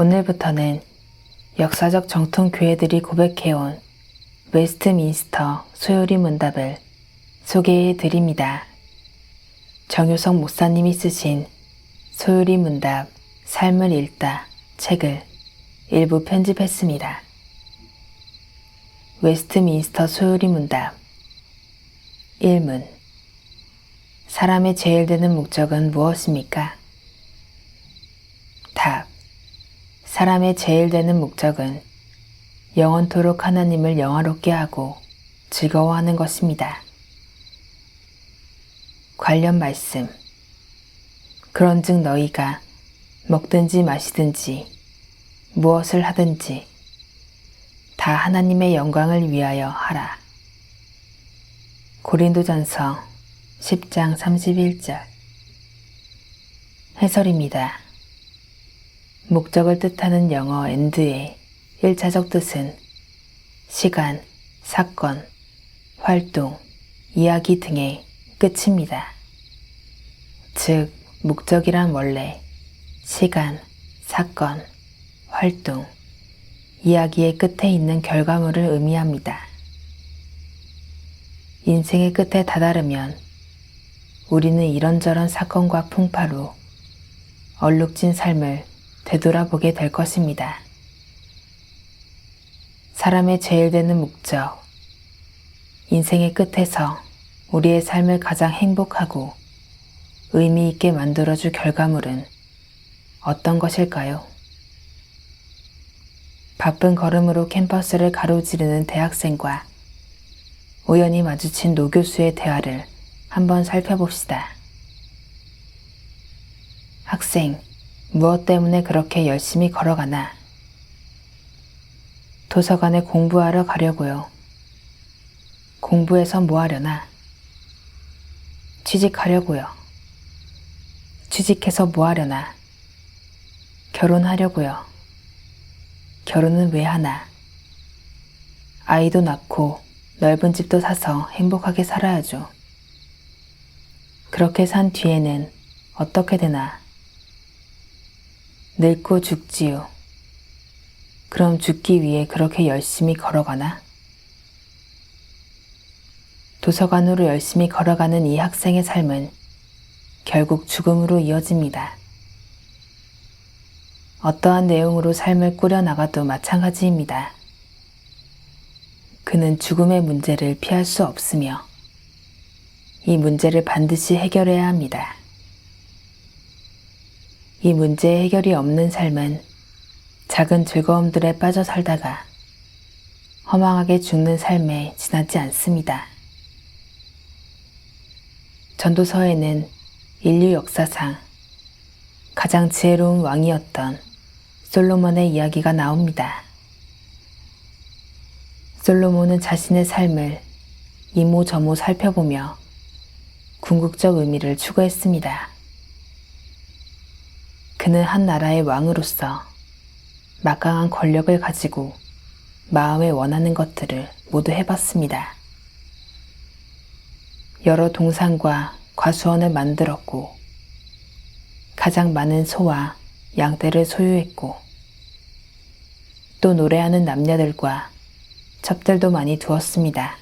오늘부터는 역사적 정통 교회들이 고백해온 웨스트민스터 소요리 문답을 소개해 드립니다. 정효석 목사님이 쓰신 소요리 문답 삶을 읽다 책을 일부 편집했습니다. 웨스트민스터 소요리 문답 1문 사람의 제일 되는 목적은 무엇입니까? 답 사람의 제일 되는 목적은 영원토록 하나님을 영화롭게 하고 즐거워하는 것입니다. 관련 말씀. 그런즉 너희가 먹든지 마시든지 무엇을 하든지 다 하나님의 영광을 위하여 하라. 고린도전서 10장 31절. 해설입니다. 목적을 뜻하는 영어 end의 1차적 뜻은 시간, 사건, 활동, 이야기 등의 끝입니다. 즉, 목적이란 원래 시간, 사건, 활동, 이야기의 끝에 있는 결과물을 의미합니다. 인생의 끝에 다다르면 우리는 이런저런 사건과 풍파로 얼룩진 삶을 되돌아보게 될 것입니다. 사람의 제일 되는 목적, 인생의 끝에서 우리의 삶을 가장 행복하고 의미 있게 만들어줄 결과물은 어떤 것일까요? 바쁜 걸음으로 캠퍼스를 가로지르는 대학생과 우연히 마주친 노 교수의 대화를 한번 살펴봅시다. 학생, 무엇 때문에 그렇게 열심히 걸어가나? 도서관에 공부하러 가려고요. 공부해서 뭐 하려나? 취직하려고요. 취직해서 뭐 하려나? 결혼하려고요. 결혼은 왜 하나? 아이도 낳고 넓은 집도 사서 행복하게 살아야죠. 그렇게 산 뒤에는 어떻게 되나? 늙고 죽지요. 그럼 죽기 위해 그렇게 열심히 걸어가나? 도서관으로 열심히 걸어가는 이 학생의 삶은 결국 죽음으로 이어집니다. 어떠한 내용으로 삶을 꾸려나가도 마찬가지입니다. 그는 죽음의 문제를 피할 수 없으며 이 문제를 반드시 해결해야 합니다. 이 문제의 해결이 없는 삶은 작은 즐거움들에 빠져 살다가 허망하게 죽는 삶에 지나지 않습니다. 전도서에는 인류 역사상 가장 지혜로운 왕이었던 솔로몬의 이야기가 나옵니다. 솔로몬은 자신의 삶을 이모저모 살펴보며 궁극적 의미를 추구했습니다. 그는 한 나라의 왕으로서 막강한 권력을 가지고 마음에 원하는 것들을 모두 해봤습니다. 여러 동산과 과수원을 만들었고 가장 많은 소와 양떼를 소유했고 또 노래하는 남녀들과 첩들도 많이 두었습니다.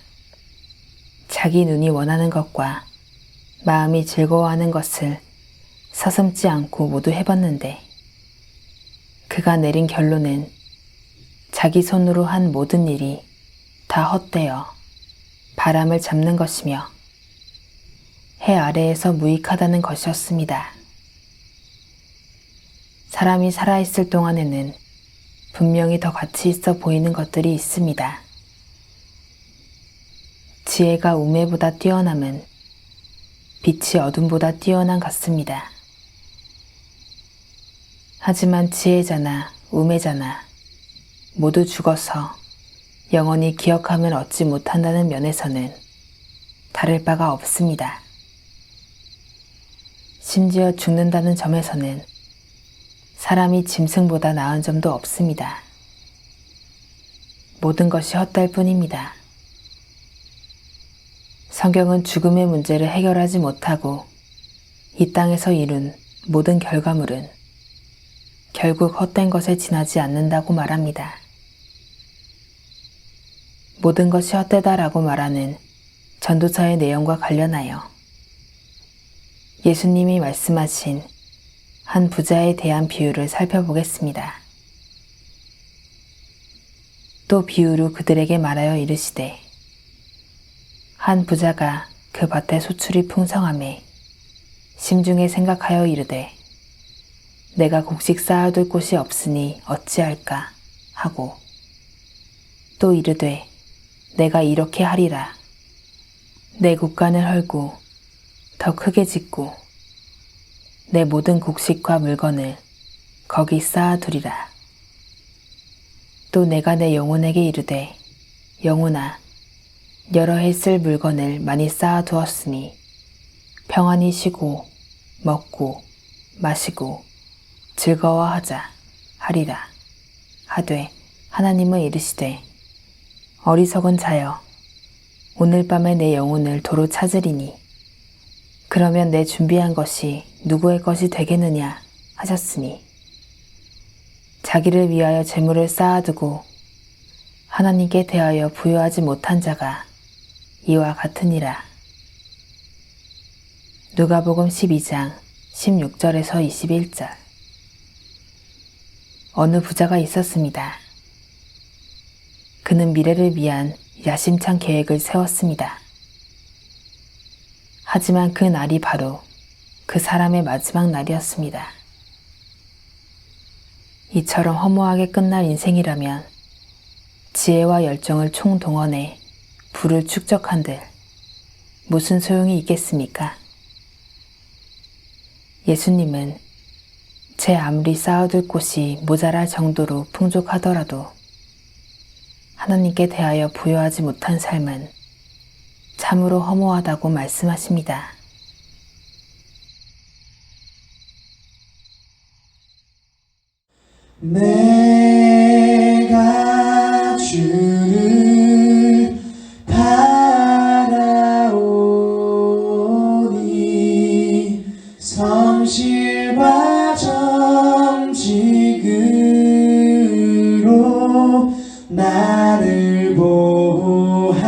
자기 눈이 원하는 것과 마음이 즐거워하는 것을 서슴지 않고 모두 해봤는데 그가 내린 결론은 자기 손으로 한 모든 일이 다 헛되어 바람을 잡는 것이며 해 아래에서 무익하다는 것이었습니다. 사람이 살아있을 동안에는 분명히 더 가치 있어 보이는 것들이 있습니다. 지혜가 우매보다 뛰어남은 빛이 어둠보다 뛰어난 같습니다. 하지만 지혜자나 우매자나 모두 죽어서 영원히 기억함을 얻지 못한다는 면에서는 다를 바가 없습니다. 심지어 죽는다는 점에서는 사람이 짐승보다 나은 점도 없습니다. 모든 것이 헛될 뿐입니다. 성경은 죽음의 문제를 해결하지 못하고 이 땅에서 이룬 모든 결과물은 결국 헛된 것에 지나지 않는다고 말합니다. 모든 것이 헛되다라고 말하는 전도서의 내용과 관련하여 예수님이 말씀하신 한 부자에 대한 비유를 살펴보겠습니다. 또 비유로 그들에게 말하여 이르시되 한 부자가 그 밭의 소출이 풍성함에 심중에 생각하여 이르되 내가 곡식 쌓아둘 곳이 없으니 어찌할까? 하고 또 이르되 내가 이렇게 하리라. 내 곳간을 헐고 더 크게 짓고 내 모든 곡식과 물건을 거기 쌓아두리라. 또 내가 내 영혼에게 이르되 영혼아 여러 해 쓸 물건을 많이 쌓아두었으니 평안히 쉬고 먹고 마시고 즐거워하자 하리라 하되 하나님은 이르시되 어리석은 자여 오늘 밤에 내 영혼을 도로 찾으리니 그러면 내 준비한 것이 누구의 것이 되겠느냐 하셨으니 자기를 위하여 재물을 쌓아두고 하나님께 대하여 부여하지 못한 자가 이와 같으니라. 누가복음 12장 16절에서 21절 어느 부자가 있었습니다. 그는 미래를 위한 야심찬 계획을 세웠습니다. 하지만 그 날이 바로 그 사람의 마지막 날이었습니다. 이처럼 허무하게 끝날 인생이라면 지혜와 열정을 총동원해 부를 축적한들 무슨 소용이 있겠습니까? 예수님은 제 아무리 쌓아둘 곳이 모자랄 정도로 풍족하더라도 하나님께 대하여 부여하지 못한 삶은 참으로 허무하다고 말씀하십니다. 내 성실과 정직으로 나를 보호하소서